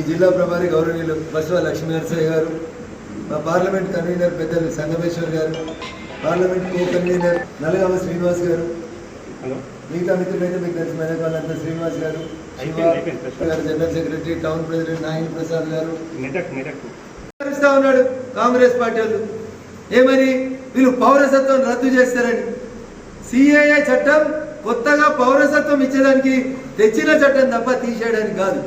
ఈ జిల్లా ప్రభారి గౌరవనీయులు బసవ లక్ష్మీ నరసయ్య గారు మా పార్లమెంట్ కన్వీనర్ పెద్దలు Sangameshwar garu parliament co convener Nalagama Srinivas garu. మిగతా మిత్రులైతే మీకు తెలిసి మెదక్ వాళ్ళంతా Srinivas garu garu general secretary town president Nayan Prasad garu. ఉన్నాడు కాంగ్రెస్ పార్టీ వాళ్ళు. ఏమని వీళ్ళు పౌరసత్వం రద్దు చేస్తారని. సిఏఏ చట్టం కొత్తగా పౌరసత్వం ఇచ్చేదానికి తెచ్చిన చట్టం తప్ప తీసేయడానికి కాదు.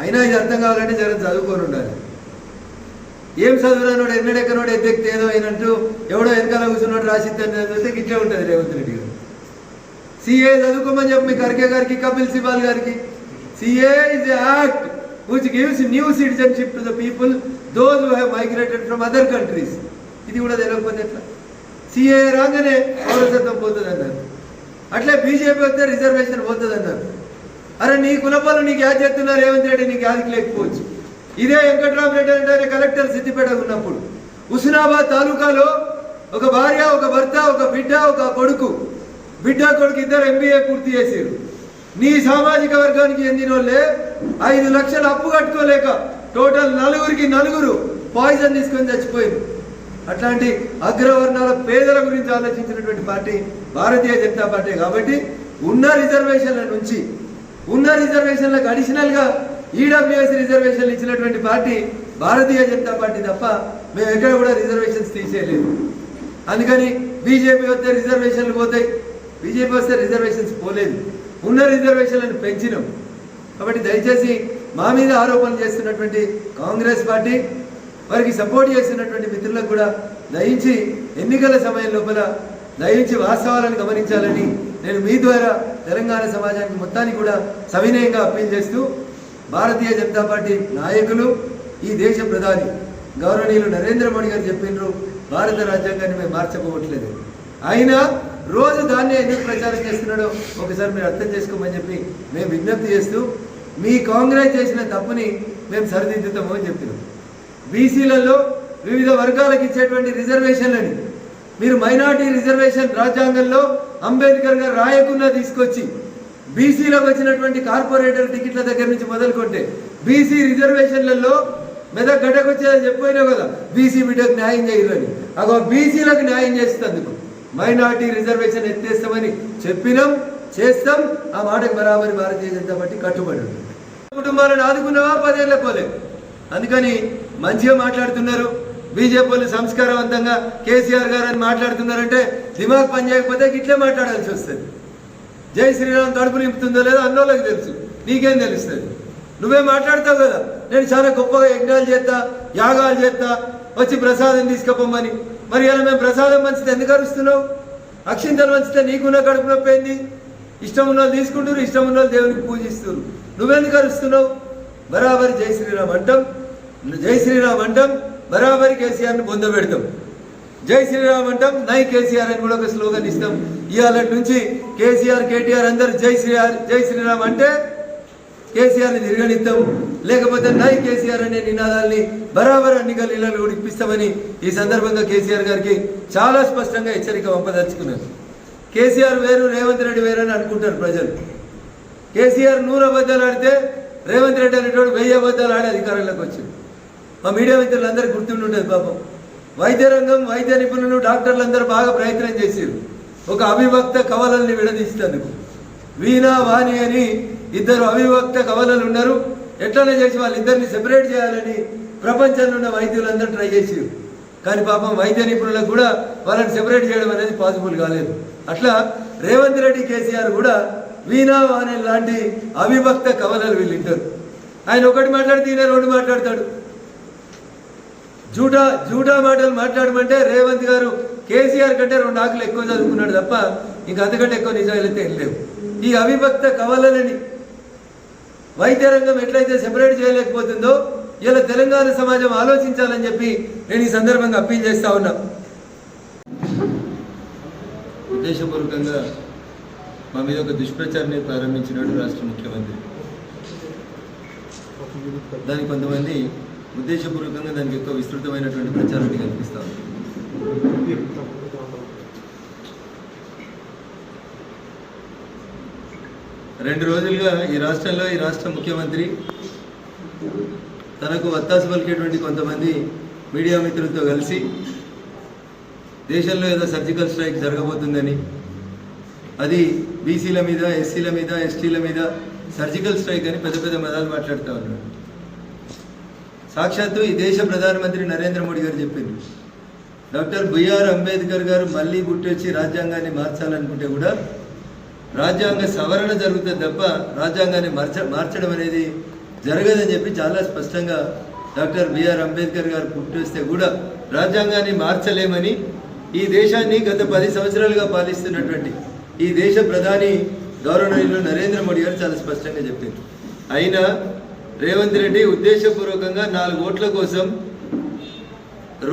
అయినా ఇది అర్థం కావాలంటే జరం చదువుకొని ఉండాలి. ఏం చదువురానోడు ఎన్నడెక్కనోడు ఎద్దెక్కితే ఏదో అయినట్టు ఎవడో వెనకాల కూర్చున్నాడు రాసిద్దని చదివితే గిట్లే ఉంటుంది రేవంత్ రెడ్డి గారు. సిఏ చదువుకోమని చెప్పి మీ ఖర్గే గారికి కపిల్ సిబాల్ గారికి. CA is act which gives new citizenship to the people those who have migrated from other countries ఇది కూడా తెలియకపోతే ఎట్లా? సిఏ రాగానే పౌరసత్వం పోతుంది అన్నారు అట్లే బీజేపీ వస్తే రిజర్వేషన్ పోతుంది అన్నారు అరే నీ కులపాలు నీకు యాద్ చేస్తున్నారు రేవంత్ రెడ్డి నీకు యాదికి లేకపోవచ్చు. ఇదే వెంకట్రామరెడ్డి అంటే కలెక్టర్ సిద్దిపేట ఉన్నప్పుడు. హుస్నాబాద్ తాలూకాలో ఒక భార్య ఒక భర్త ఒక బిడ్డ ఒక కొడుకు. బిడ్డ కొడుకు ఇద్దరు ఎంబీఏ పూర్తి చేశారు. నీ సామాజిక వర్గానికి చెందిన వాళ్ళే ఐదు లక్షలు అప్పు కట్టుకోలేక టోటల్ నలుగురికి నలుగురు పాయిజన్ తీసుకొని చచ్చిపోయింది అట్లాంటి అగ్రవర్ణాల పేదల గురించి ఆలోచించినటువంటి పార్టీ భారతీయ జనతా పార్టీ. కాబట్టి ఉన్న రిజర్వేషన్ల నుంచి ఉన్న రిజర్వేషన్లకు అడిషనల్గా ఈడబ్ల్యూఎస్ రిజర్వేషన్లు ఇచ్చినటువంటి పార్టీ భారతీయ జనతా పార్టీ తప్ప మేము ఎక్కడ కూడా రిజర్వేషన్స్ తీసేయలేదు. అందుకని బీజేపీ వస్తే రిజర్వేషన్లు పోతాయి. బీజేపీ వస్తే రిజర్వేషన్స్ పోలేదు. ఉన్న రిజర్వేషన్లను పెంచినాం. కాబట్టి దయచేసి మా మీద ఆరోపణలు చేస్తున్నటువంటి కాంగ్రెస్ పార్టీ వారికి సపోర్ట్ చేస్తున్నటువంటి మిత్రులకు కూడా దయించి ఎన్నికల సమయం లోపల దయించి వాస్తవాలను గమనించాలని నేను మీ ద్వారా తెలంగాణ సమాజానికి మొత్తానికి కూడా సవినయంగా అప్పీల్ చేస్తూ భారతీయ జనతా పార్టీ నాయకులు ఈ దేశ ప్రధాని గౌరవనీయులు నరేంద్ర మోడీ గారు చెప్పినారు భారత రాజ్యాంగాన్ని మేము మార్చకపోవట్లేదు. అయినా రోజు దాన్నే ఎందుకు ప్రచారం చేస్తున్నాడో ఒకసారి మీరు అర్థం చేసుకోమని చెప్పి మేము విజ్ఞప్తి చేస్తూ మీ కాంగ్రెస్ చేసిన తప్పుని మేము సరిదిద్దుతాము అని చెప్పినాం. బీసీలలో వివిధ వర్గాలకు ఇచ్చేటువంటి రిజర్వేషన్లని మీరు మైనార్టీ రిజర్వేషన్ రాజ్యాంగంలో అంబేద్కర్ గారు రాయకుండా తీసుకొచ్చి బీసీలకు వచ్చినటువంటి కార్పొరేటర్ టికెట్ల దగ్గర నుంచి మొదలుకొంటే బీసీ రిజర్వేషన్లలో మెదక్ గడ్డకు వచ్చేదని కదా. బీసీ బిడ్డకు న్యాయం చేయరని. అగో బీసీలకు న్యాయం చేసేందుకు మైనార్టీ రిజర్వేషన్ ఎత్తేస్తామని చెప్పినాం చేస్తాం. ఆ మాటకు బరాబరి భారతీయ జనతా పార్టీ కట్టుబడి ఉంది. కుటుంబాలను ఆదుకున్నావా? పదేళ్ళ పోలే. అందుకని మంచిగా మాట్లాడుతున్నారు. బీజేపీ సంస్కారవంతంగా కేసీఆర్ గారు అని మాట్లాడుతున్నారంటే దిమాగ్ పని చేయకపోతే ఇట్లే మాట్లాడాల్సి వస్తుంది. జై శ్రీరామ్ కడుపు నింపుతుందో లేదో అన్నోళ్ళకి తెలుసు. నీకేం తెలుస్తుంది? నువ్వే మాట్లాడతావు కదా. నేను చాలా గొప్పగా యజ్ఞాలు చేస్తా యాగాలు చేస్తా వచ్చి ప్రసాదం తీసుకుపోమని మరి ఇలా మేము ప్రసాదం మంచితే ఎందుకు అరుస్తున్నావు? అక్షింతలు మంచితే నీకున్న కడుపు నొప్పి ఏంది? ఇష్టం ఉన్న వాళ్ళు తీసుకుంటారు ఇష్టం ఉన్న వాళ్ళు దేవునికి పూజిస్తారు నువ్వెందుకు అరుస్తున్నావు? బరాబరి జై శ్రీరామ్ అంటాం. జై శ్రీరామ్ అంటాం. బరాబరి కేసీఆర్ని పొందబెడతాం జై శ్రీరామ్ అంటాం నై కేసీఆర్ అని కూడా ఒక స్లోగన్ ఇస్తాం. ఇవాళ నుంచి కేసీఆర్ కేటీఆర్ అందరు జై శ్రీఆర్ జై శ్రీరామ్ అంటే కేసీఆర్ని తిరగనిద్దాం లేకపోతే నై కేసీఆర్ అనే నినాదాల్ని బరాబర్ అన్ని గల్లీలలో కూడా ఇప్పిస్తామని ఈ సందర్భంగా కేసీఆర్ గారికి చాలా స్పష్టంగా హెచ్చరిక పంపదలుచుకున్నారు కేసీఆర్ వేరు రేవంత్ రెడ్డి వేరు అని అనుకుంటారు ప్రజలు. కేసీఆర్ నూరు అబద్ధాలు ఆడితే రేవంత్ రెడ్డి అనేటోడు వెయ్యి అబద్ధాలు ఆడి అధికారంలోకి వచ్చింది మా మీడియా మిత్రులందరూ గుర్తుండి ఉండేది పాపం. వైద్య రంగం వైద్య నిపుణులు డాక్టర్లు అందరూ బాగా ప్రయత్నం చేశారు ఒక అవిభక్త కవలల్ని విడదీసినందుకు. వీణా వాణి అని ఇద్దరు అవిభక్త కవలలు ఉన్నారు ఎట్లనే చేసి వాళ్ళిద్దరిని సెపరేట్ చేయాలని ప్రపంచంలో ఉన్న వైద్యులందరూ ట్రై చేసారు కానీ పాపం వైద్య నిపుణులకు కూడా వాళ్ళని సెపరేట్ చేయడం అనేది పాసిబుల్ కాలేదు. అట్లా రేవంత్ రెడ్డి కేసీఆర్ కూడా వీణా వాణి లాంటి అవిభక్త కవలలు వీళ్ళిద్దరు. ఆయన ఒకటి మాట్లాడితే ఈయన రెండు మాట్లాడతాడు. జూటా జూటా మాటలు మాట్లాడమంటే రేవంత్ గారు కేసీఆర్ కంటే రెండు ఆకులు ఎక్కువ చదువుకున్నాడు తప్ప ఇంకా అంతకంటే ఎక్కువ నిజాలు అయితే ఏం లేవు. ఈ అవిభక్త కవలలని వైద్య రంగం ఎట్లయితే సెపరేట్ చేయలేకపోతుందో ఇలా తెలంగాణ సమాజం ఆలోచించాలని చెప్పి నేను ఈ సందర్భంగా అప్పీల్ చేస్తా ఉన్నా. ఉద్దేశపూర్వకంగా మా మీద ఒక దుష్ప్రచారాన్ని ప్రారంభించినాడు రాష్ట్ర ముఖ్యమంత్రి. దానికి కొంతమంది ఉద్దేశపూర్వకంగా దానికి ఎక్కువ విస్తృతమైనటువంటి ప్రచారాన్ని కల్పిస్తాం రెండు రోజులుగా ఈ రాష్ట్రంలో ఈ రాష్ట్ర ముఖ్యమంత్రి తనకు వత్తాసు పలికేటువంటి కొంతమంది మీడియా మిత్రులతో కలిసి దేశంలో ఏదో సర్జికల్ స్ట్రైక్ జరగబోతుందని అది బీసీల మీద ఎస్సీల మీద ఎస్టీల మీద సర్జికల్ స్ట్రైక్ అని పెద్ద పెద్ద మదాలు మాట్లాడుతూ ఉన్నాడు సాక్షాత్తు ఈ దేశ ప్రధానమంత్రి నరేంద్ర మోడీ గారు చెప్పింది. డాక్టర్ బిఆర్ అంబేద్కర్ గారు మళ్ళీ గుట్టొచ్చి రాజ్యాంగాన్ని మార్చాలనుకుంటే కూడా రాజ్యాంగ సవరణ జరుగుతుంది తప్ప రాజ్యాంగాన్ని మార్చ మార్చడం అనేది జరగదని చెప్పి చాలా స్పష్టంగా డాక్టర్ బిఆర్ అంబేద్కర్ గారు పుట్టొస్తే కూడా రాజ్యాంగాన్ని మార్చలేమని ఈ దేశాన్ని గత పది సంవత్సరాలుగా పాలిస్తున్నటువంటి ఈ దేశ ప్రధాని గౌరవనీయులు నరేంద్ర మోడీ గారు చాలా స్పష్టంగా చెప్పారు అయినా రేవంత్ రెడ్డి ఉద్దేశపూర్వకంగా నాలుగు ఓట్ల కోసం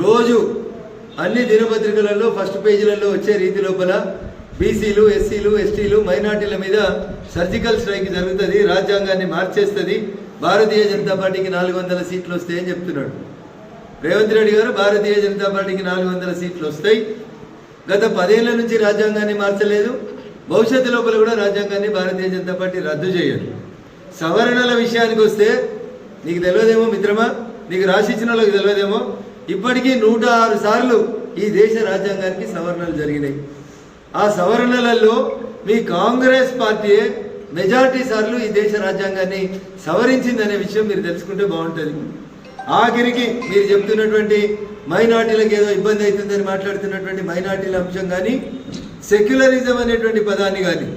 రోజు అన్ని దినపత్రికలలో ఫస్ట్ పేజీలలో వచ్చే రీతి లోపల బీసీలు ఎస్సీలు ఎస్టీలు మైనార్టీల మీద సర్జికల్ స్ట్రైక్ జరుగుతుంది రాజ్యాంగాన్ని మార్చేస్తుంది. భారతీయ జనతా పార్టీకి నాలుగు వందల సీట్లు వస్తాయని చెప్తున్నాడు. రేవంత్ రెడ్డి గారు భారతీయ జనతా పార్టీకి నాలుగు వందల సీట్లు వస్తాయి. గత పదేళ్ళ నుంచి రాజ్యాంగాన్ని మార్చలేదు. భవిష్యత్తు లోపల కూడా రాజ్యాంగాన్ని భారతీయ జనతా పార్టీ రద్దు చేయదు. సవరణల విషయానికి వస్తే నీకు తెలియదేమో మిత్రమా? నీకు రాసిచ్చిన వాళ్ళకి తెలియదేమో? ఇప్పటికీ నూట ఆరు సార్లు ఈ దేశ రాజ్యాంగానికి సవరణలు జరిగినాయి. ఆ సవరణలలో మీ కాంగ్రెస్ పార్టీయే మెజార్టీ సార్లు ఈ దేశ రాజ్యాంగాన్ని సవరించిందనే విషయం మీరు తెలుసుకుంటే బాగుంటుంది. ఆఖరికి మీరు చెప్తున్నటువంటి మైనార్టీలకు ఏదో ఇబ్బంది అవుతుందని మాట్లాడుతున్నటువంటి మైనార్టీల అంశం కానీ సెక్యులరిజం అనేటువంటి పదాన్ని కానీ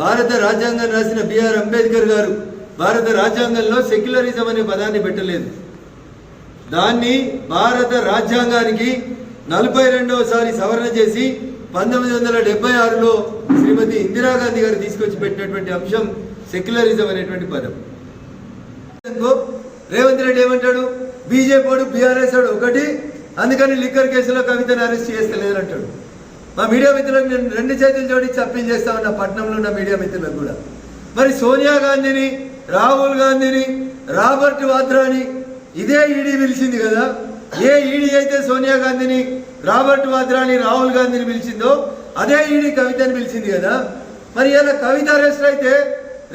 భారత రాజ్యాంగం రాసిన బిఆర్ అంబేద్కర్ గారు భారత రాజ్యాంగంలో సెక్యులరిజం అనే పదాన్ని పెట్టలేదు. దాన్ని భారత రాజ్యాంగానికి నలభై రెండవసారి సవరణ చేసి పంతొమ్మిది వందల డెబ్బై ఆరులో శ్రీమతి ఇందిరాగాంధీ గారు తీసుకొచ్చి పెట్టినటువంటి అంశం సెక్యులరిజం అనేటువంటి పదం. రేవంత్ రెడ్డి ఏమంటాడు? బీజేపీ వాడు బీఆర్ఎస్ వాడు ఒకటి అందుకని లిక్కర్ కేసులో కవితను అరెస్ట్ చేస్తలేదంటాడు. మా మీడియా మిత్రులకు నేను రెండు చేతులు జోడించి అప్పీల్ చేస్తా ఉన్నా పట్నంలో ఉన్న మీడియా మిత్రులకు కూడా. మరి సోనియా గాంధీని రాహుల్ గాంధీని రాబర్ట్ వాద్రాని ఇదే ఈడీ పిలిచింది కదా. ఏ ఈడీ అయితే సోనియా గాంధీని రాబర్ట్ వాద్రాని రాహుల్ గాంధీని పిలిచిందో అదే ఈడీ కవితని పిలిచింది కదా. మరి ఇలా కవిత అరెస్ట్ అయితే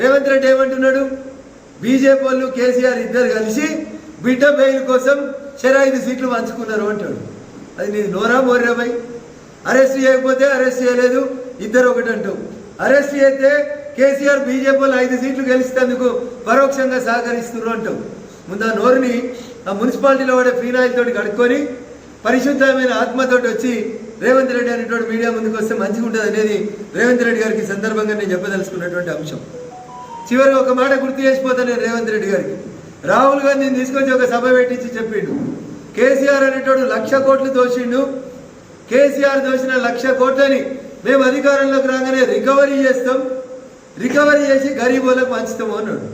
రేవంత్ రెడ్డి ఏమంటున్నాడు? బీజేపీ వాళ్ళు కేసీఆర్ ఇద్దరు కలిసి బిడ్డ బెయిల్ కోసం ఐదు సీట్లు పంచుకున్నారు అంటాడు. అది నీ నోరా మోర్రాబాయ్ అరెస్ట్ చేయకపోతే అరెస్ట్ చేయలేదు ఇద్దరు ఒకటి అంటూ అరెస్ట్ చేస్తే కేసీఆర్ బీజేపీ ఐదు సీట్లు గెలిస్తేందుకు పరోక్షంగా సహకరిస్తున్నారు అంటూ. ముందు ఆ నోరుని ఆ మున్సిపాలిటీలో వాడే ఫీనాయిల్ తోటి కడుక్కొని పరిశుద్ధమైన ఆత్మతోటి వచ్చి రేవంత్ రెడ్డి అనేటువంటి మీడియా ముందుకు వస్తే మంచిగా ఉంటుంది అనేది రేవంత్ రెడ్డి గారికి సందర్భంగా నేను చెప్పదలుచుకున్నటువంటి అంశం. చివరి ఒక మాట గుర్తు చేసిపోతాను నేను రేవంత్ రెడ్డి గారికి. రాహుల్ గాంధీని తీసుకొచ్చి ఒక సభ పెట్టించి చెప్పిండు. కేసీఆర్ అనేటోడు లక్ష కోట్లు దోషిండు కేసీఆర్ దోసిన లక్ష కోట్లని మేము అధికారంలోకి రాగానే రికవరీ చేస్తాం. రికవరీ చేసి గరీబులకు పంచుతాము అన్నాడు.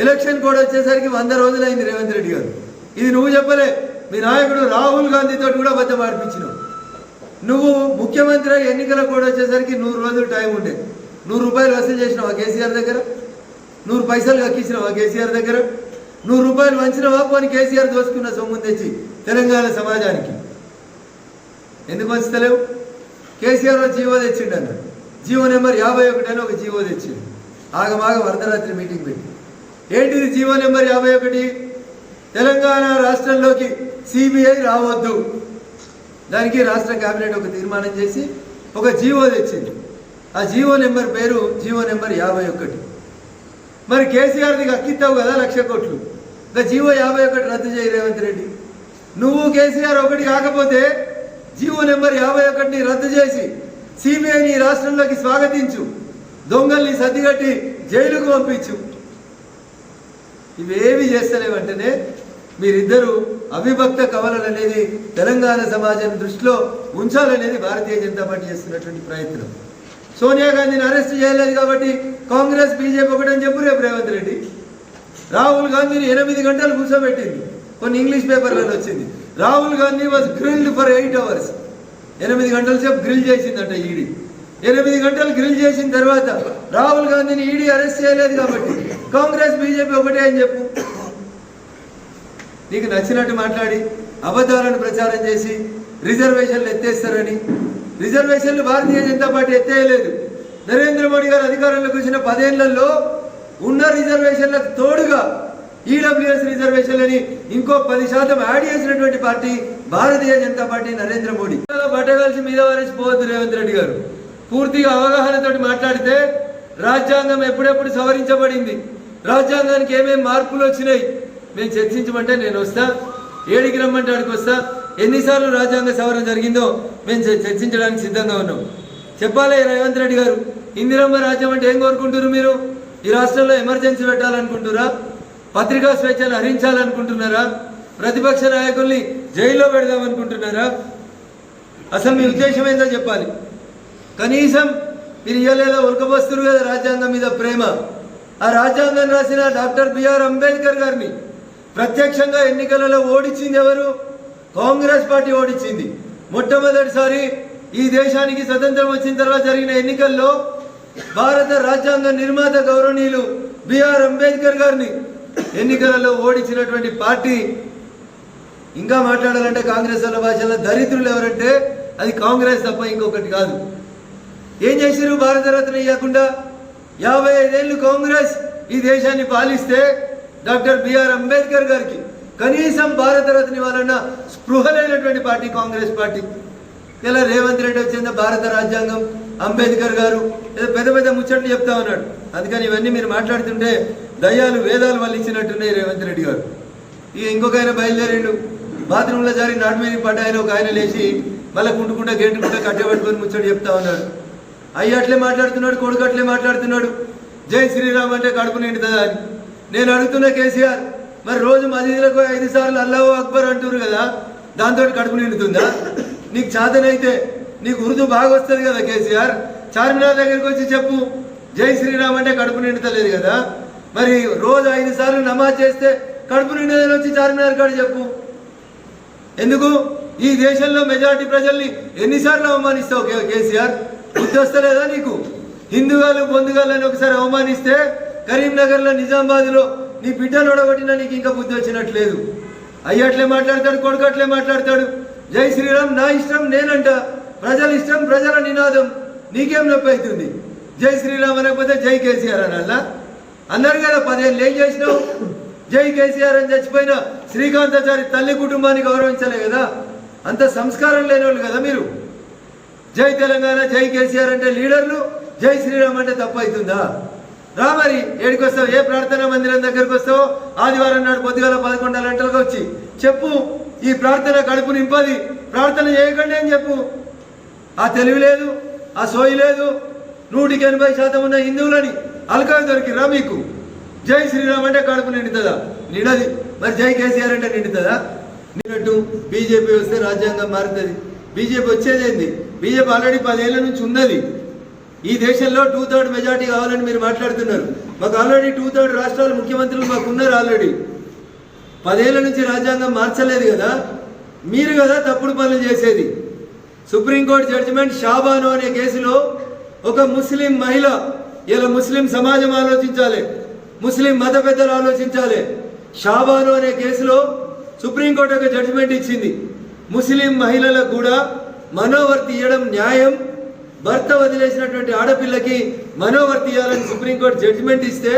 ఎలక్షన్ కోడ్ వచ్చేసరికి వంద రోజులైంది రేవంత్ రెడ్డి గారు. ఇది నువ్వు చెప్పలే. మీ నాయకుడు రాహుల్ గాంధీతో కూడా అబద్ధం ఆడిపించినావు. నువ్వు ముఖ్యమంత్రి ఎన్నికల కోడ్ వచ్చేసరికి నూరు రోజులు టైం ఉండే. నూరు రూపాయలు వసూలు చేసినావా కేసీఆర్ దగ్గర? నూరు పైసలు కక్కించినావా కేసీఆర్ దగ్గర? నూరు రూపాయలు వంచినవా? పోని కేసీఆర్ దోసుకున్న సొమ్ము తెచ్చి తెలంగాణ సమాజానికి. ఎందుకు వంచుతలేవు కేసీఆర్ జీవో తెచ్చిండు అన్న. జీవో నెంబర్ యాభై ఒకటి అని ఒక జీవో తెచ్చిండు. ఆగమాగ వరదరాత్రి మీటింగ్ పెట్టి. ఏంటిది జీవో నెంబర్ యాభై ఒకటి? తెలంగాణ రాష్ట్రంలోకి సిబిఐ రావద్దు. దానికి రాష్ట్ర కేబినెట్ ఒక తీర్మానం చేసి ఒక జీవో తెచ్చింది. ఆ జీవో నెంబర్ పేరు జీవో నెంబర్ యాభై ఒకటి. మరి కేసీఆర్ది అక్కిస్తావు కదా లక్ష కోట్లు. ఇంకా జీవో యాభై ఒకటి రద్దు చేయి రేవంత్ రెడ్డి. నువ్వు కేసీఆర్ ఒకటి కాకపోతే జీవో నెంబర్ యాభై ఒకటిని రద్దు చేసి సిబిఐని రాష్ట్రంలోకి స్వాగతించు. దొంగల్ని సర్దిగట్టి జైలుకు పంపించు. ఇవేవి చేస్తలేవంటేనే మీరిద్దరూ అవిభక్త కవలలు అనేది తెలంగాణ సమాజం దృష్టిలో ఉంచాలనేది భారతీయ జనతా పార్టీ చేస్తున్నటువంటి ప్రయత్నం. సోనియా గాంధీని అరెస్ట్ చేయలేదు కాబట్టి కాంగ్రెస్ బీజేపీ ఒకటని చెప్పు రేపు రేవంత్ రెడ్డి. రాహుల్ గాంధీని ఎనిమిది గంటలు కూర్చోబెట్టింది. కొన్ని ఇంగ్లీష్ పేపర్లలో వచ్చింది. Rahul Gandhi was grilled for eight hours ఎనిమిది గంటల సేపు గ్రిల్ చేసిందంట ఈడీ. ఎనిమిది గంటలు గ్రిల్ చేసిన తర్వాత రాహుల్ గాంధీని ఈడీ అరెస్ట్ చేయలేదు కాబట్టి కాంగ్రెస్ బీజేపీ ఒకటే అని చెప్పు. నీకు నచ్చినట్టు మాట్లాడి అబద్ధాలను ప్రచారం చేసి రిజర్వేషన్లు ఎత్తేస్తారని. రిజర్వేషన్లు భారతీయ జనతా పార్టీ ఎత్తేయలేదు. నరేంద్ర మోడీ గారు అధికారంలోకి వచ్చిన పదేళ్ళలో ఉన్న రిజర్వేషన్లకు తోడుగా ఈడబ్ల్యూఎస్ రిజర్వేషన్లని ఇంకో పది శాతం యాడ్ చేసినటువంటి పార్టీ భారతీయ జనతా పార్టీ నరేంద్ర మోడీ. బట్టగలిసి మీద వారేసి పోవద్దు రేవంత్ రెడ్డి గారు. పూర్తిగా అవగాహనతోటి మాట్లాడితే రాజ్యాంగం ఎప్పుడెప్పుడు సవరించబడింది? రాజ్యాంగానికి ఏమేమి మార్పులు వచ్చినాయి? మేము చర్చించమంటే నేను వస్తా. ఏడికి రమ్మంటే ఆడికి వస్తా. ఎన్నిసార్లు రాజ్యాంగ సవరణ జరిగిందో మేము చర్చించడానికి సిద్ధంగా ఉన్నాం. చెప్పాలి రేవంత్ రెడ్డి గారు ఇందిరమ్మ రాజ్యం అంటే ఏం కోరుకుంటున్నారు మీరు? ఈ రాష్ట్రంలో ఎమర్జెన్సీ పెట్టాలనుకుంటున్నారా పత్రికా స్వేచ్ఛను హరించాలనుకుంటున్నారా? ప్రతిపక్ష నాయకుల్ని జైల్లో పెడదామనుకుంటున్నారా? అసలు మీ ఉద్దేశం ఏందో చెప్పాలి. కనీసం మీరు ఇవ్వలేదా ఉల్కబోస్తున్నారు కదా రాజ్యాంగం మీద ప్రేమ. ఆ రాజ్యాంగం రాసిన డాక్టర్ బిఆర్ అంబేద్కర్ గారిని ప్రత్యక్షంగా ఎన్నికలలో ఓడించింది ఎవరు? కాంగ్రెస్ పార్టీ ఓడించింది. మొట్టమొదటిసారి ఈ దేశానికి స్వతంత్రం వచ్చిన తర్వాత జరిగిన ఎన్నికల్లో భారత రాజ్యాంగ నిర్మాత గౌరవనీయులు బిఆర్ అంబేద్కర్ గారిని ఎన్నికలలో ఓడించినటువంటి పార్టీ ఇంకా మాట్లాడాలంటే కాంగ్రెస్ వాళ్ళ భాషలో దరిద్రులు ఎవరంటే అది కాంగ్రెస్ తప్ప ఇంకొకటి కాదు. ఏం చేశారు భారతరత్న ఇవ్వకుండా యాభై ఐదేళ్ళు కాంగ్రెస్ ఈ దేశాన్ని పాలిస్తే డాక్టర్ బిఆర్ అంబేద్కర్ గారికి కనీసం భారతరత్న ఇవ్వాలన్న స్పృహ లేనటువంటి పార్టీ కాంగ్రెస్ పార్టీ. ఇలా రేవంత్ రెడ్డి వచ్చింది భారత రాజ్యాంగం అంబేద్కర్ గారు ఏదో పెద్ద పెద్ద ముచ్చట్లు చెప్తా ఉన్నాడు. అందుకని ఇవన్నీ మీరు మాట్లాడుతుంటే దయ్యాలు వేదాలు వాళ్ళు ఇచ్చినట్టున్నాయి రేవంత్ రెడ్డి గారు. ఇక ఇంకొక ఆయన బయలుదేరిండు. బాత్రూంలో జారి నాటు మీద పడ్డ ఆయన ఒక ఆయన లేచి మళ్ళీ కుంటుకుంటా గేటుకుంటా కట్టబెట్టుకొని ముచ్చడి చెప్తా ఉన్నాడు. అయ్యి అట్లే మాట్లాడుతున్నాడు కొడుకు అట్లే మాట్లాడుతున్నాడు. జై శ్రీరామ్ అంటే కడుపు నిండుతుందా అని. నేను అడుగుతున్నా కేసీఆర్ మరి రోజు మసీదులకు ఐదు సార్లు అల్లాహో అక్బర్ అంటారు కదా దాంతో కడుపు నిండుతుందా? నీకు చాతనైతే నీకు ఉర్దూ బాగా వస్తుంది కదా కేసీఆర్. చార్మినార్ దగ్గరికి వచ్చి చెప్పు జై శ్రీరామ్ అంటే కడుపు నిండుతలేదు కదా. మరి రోజు ఐదు సార్లు నమాజ్ చేస్తే కడుపు నిండేదని వచ్చి చార్మినార్ కాడ చెప్పు. ఎందుకు? ఈ దేశంలో మెజారిటీ ప్రజల్ని ఎన్నిసార్లు అవమానిస్తావు కేసీఆర్? గుర్తొస్తలేదా నీకు? హిందువులు బొందుగాలు అని ఒకసారి అవమానిస్తే కరీంనగర్లో నిజామాబాద్లో నీ బిడ్డలు ఒడగొట్టినా నీకు ఇంకా బుద్ధి వచ్చినట్లేదు. అయ్యట్లే మాట్లాడతాడు కొడుకట్లే మాట్లాడతాడు. జై శ్రీరామ్ నా ఇష్టం నేనంట. ప్రజల ఇష్టం ప్రజల నినాదం. నీకేం నొప్పి అవుతుంది? జై శ్రీరామ్ అనకపోతే జై కేసీఆర్ అనాలా? అన్నారు కదా పదేళ్ళు ఏం చేసినావు? జై కేసీఆర్ అని చచ్చిపోయిన శ్రీకాంతాచారి తల్లి కుటుంబాన్ని గౌరవించలే కదా? అంత సంస్కారం లేని వాళ్ళు కదా మీరు. జై తెలంగాణ జై కేసీఆర్ అంటే లీడర్లు జై శ్రీరామ్ అంటే తప్పైతుందా రా మరి ఏడికి ఏ ప్రార్థనా మందిరం దగ్గరకు వస్తావో? ఆదివారం నాడు పొద్దుగాల పదకొండు గంటలకు వచ్చి చెప్పు ఈ ప్రార్థన కడుపు నింపది. ప్రార్థన చేయకండి అని చెప్పు. ఆ తెలివి లేదు ఆ సోయి లేదు. నూటికి ఎనభై శాతం ఉన్న హిందువులని అలకా దొరికిరా మీకు జై శ్రీరామ్ అంటే కడుపు నిండుతుందా? నిండది. మరి జై కేసీఆర్ అంటే నిండుతుందా? నిన్నట్టు బీజేపీ వస్తే రాజ్యాంగం మారుతుంది. బీజేపీ వచ్చేదేంది బీజేపీ ఆల్రెడీ పదేళ్ళ నుంచి ఉన్నది. ఈ దేశంలో టూ థర్డ్ మెజార్టీ కావాలని మీరు మాట్లాడుతున్నారు. మాకు ఆల్రెడీ టూ థర్డ్ రాష్ట్రాల ముఖ్యమంత్రులు మాకు ఉన్నారు ఆల్రెడీ. పదేళ్ళ నుంచి రాజ్యాంగం మార్చలేదు కదా? మీరు కదా తప్పుడు పనులు చేసేది. సుప్రీంకోర్టు జడ్జిమెంట్ షాబాను అనే కేసులో ఒక ముస్లిం మహిళ ఇలా ముస్లిం సమాజం ఆలోచించాలి ముస్లిం మత పెద్దలు ఆలోచించాలి. షాబాను అనే కేసులో సుప్రీంకోర్టు ఒక జడ్జిమెంట్ ఇచ్చింది. ముస్లిం మహిళలకు కూడా మనోవర్తి ఇవ్వడం న్యాయం. భర్త వదిలేసినటువంటి ఆడపిల్లకి మనోవర్తి ఇవ్వాలని సుప్రీంకోర్టు జడ్జిమెంట్ ఇస్తే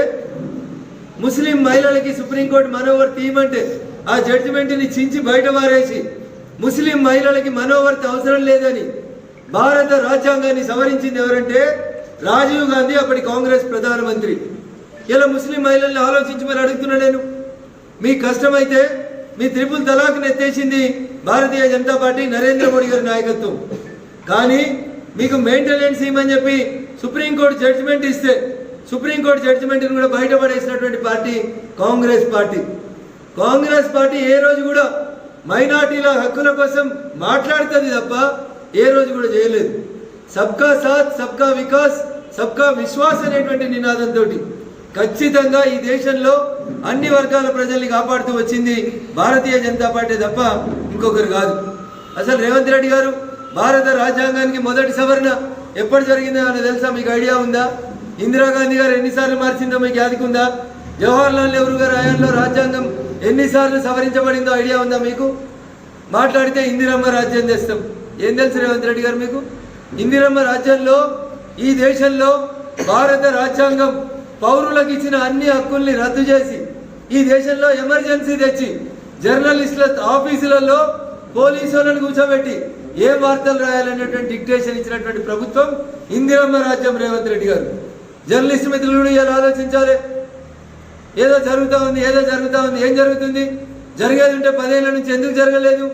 ముస్లిం మహిళలకి సుప్రీంకోర్టు మనోవర్తి ఇవ్వమంటే ఆ జడ్జిమెంట్ని చించి బయట మారేసి ముస్లిం మహిళలకి మనోవర్తి అవసరం లేదని భారత రాజ్యాంగాన్ని సవరించింది ఎవరంటే రాజీవ్ గాంధీ అప్పటి కాంగ్రెస్ ప్రధానమంత్రి. ఇలా ముస్లిం మహిళల్ని ఆలోచించమని అడుగుతున్నా నేను. మీ కష్టమైతే మీ త్రిపుల్ తలాక్ ఎత్తేసింది భారతీయ జనతా పార్టీ నరేంద్ర మోడీ గారి నాయకత్వం. కానీ మీకు మెయింటెనెన్స్ ఇవ్వమని చెప్పి సుప్రీంకోర్టు జడ్జిమెంట్ ఇస్తే సుప్రీంకోర్టు జడ్జిమెంట్ని కూడా బయటపడేసినటువంటి party Congress party. Congress party ఏ రోజు కూడా మైనార్టీల హక్కుల కోసం మాట్లాడుతుంది తప్ప ఏ రోజు కూడా చేయలేదు. సబ్కా సాత్ సబ్కా వికాస్ సబ్కా విశ్వాస్ అనేటువంటి నినాదంతో ఖచ్చితంగా ఈ దేశంలో అన్ని వర్గాల ప్రజల్ని కాపాడుతూ వచ్చింది భారతీయ జనతా పార్టీ తప్ప ఇంకొకరు కాదు. అసలు రేవంత్ రెడ్డి గారు భారత రాజ్యాంగానికి మొదటి సవరణ ఎప్పుడు జరిగిందో అని తెలుసా? మీకు ఐడియా ఉందా? ఇందిరాగాంధీ గారు ఎన్నిసార్లు మార్చిందో మీకు యాదికుందా జవహర్ లాల్ నెహ్రూ గారు హయాంలో రాజ్యాంగం ఎన్నిసార్లు సవరించబడిందో ఐడియా ఉందా మీకు? మాట్లాడితే ఇందిరమ్మ రాజ్యం తెస్తాం ఏం తెలుసు రేవంత్ రెడ్డి గారు మీకు? ఇందిరమ్మ రాజ్యంలో ఈ దేశంలో భారత రాజ్యాంగం పౌరులకు ఇచ్చిన అన్ని హక్కుల్ని రద్దు చేసి ఈ దేశంలో ఎమర్జెన్సీ తెచ్చి జర్నలిస్టుల ఆఫీసులలో పోలీసు వాళ్ళని కూర్చోబెట్టి ఏ వార్తలు రాయాలనేటువంటి డిక్టేషన్ ఇచ్చినటువంటి ప్రభుత్వం ఇందిరమ్మ రాజ్యం రేవంత్ రెడ్డి గారు. జర్నలిస్ట్ మిత్రులు కూడా ఇలా ఆలోచించాలి. ఏదో జరుగుతూ ఉంది ఏదో జరుగుతూ ఉంది ఏం జరుగుతుంది? జరిగేది ఉంటే పదేళ్ళ నుంచి ఎందుకు జరగలేదు?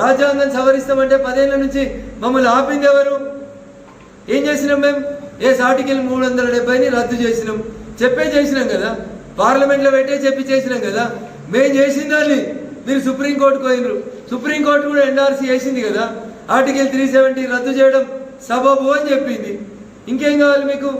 రాజ్యాంగం సవరిస్తామంటే పదేళ్ళ నుంచి మమ్మల్ని ఆపింది ఎవరు? ఏం చేసినాం మేము ఏ ఆర్టికల్ మూడు వందల డెబ్బైని రద్దు చేసినాం. చెప్పే చేసినాం కదా? పార్లమెంట్లో పెట్టే చెప్పి చేసినాం కదా? మేము చేసిన దాన్ని మీరు సుప్రీంకోర్టుకు పోయినరు. సుప్రీంకోర్టు కూడా ఎన్ఆర్సీ వేసింది కదా? ఆర్టికల్ త్రీ సెవెంటీ రద్దు చేయడం సబబు అని చెప్పింది. ఇంకేం కావాలి మీకు?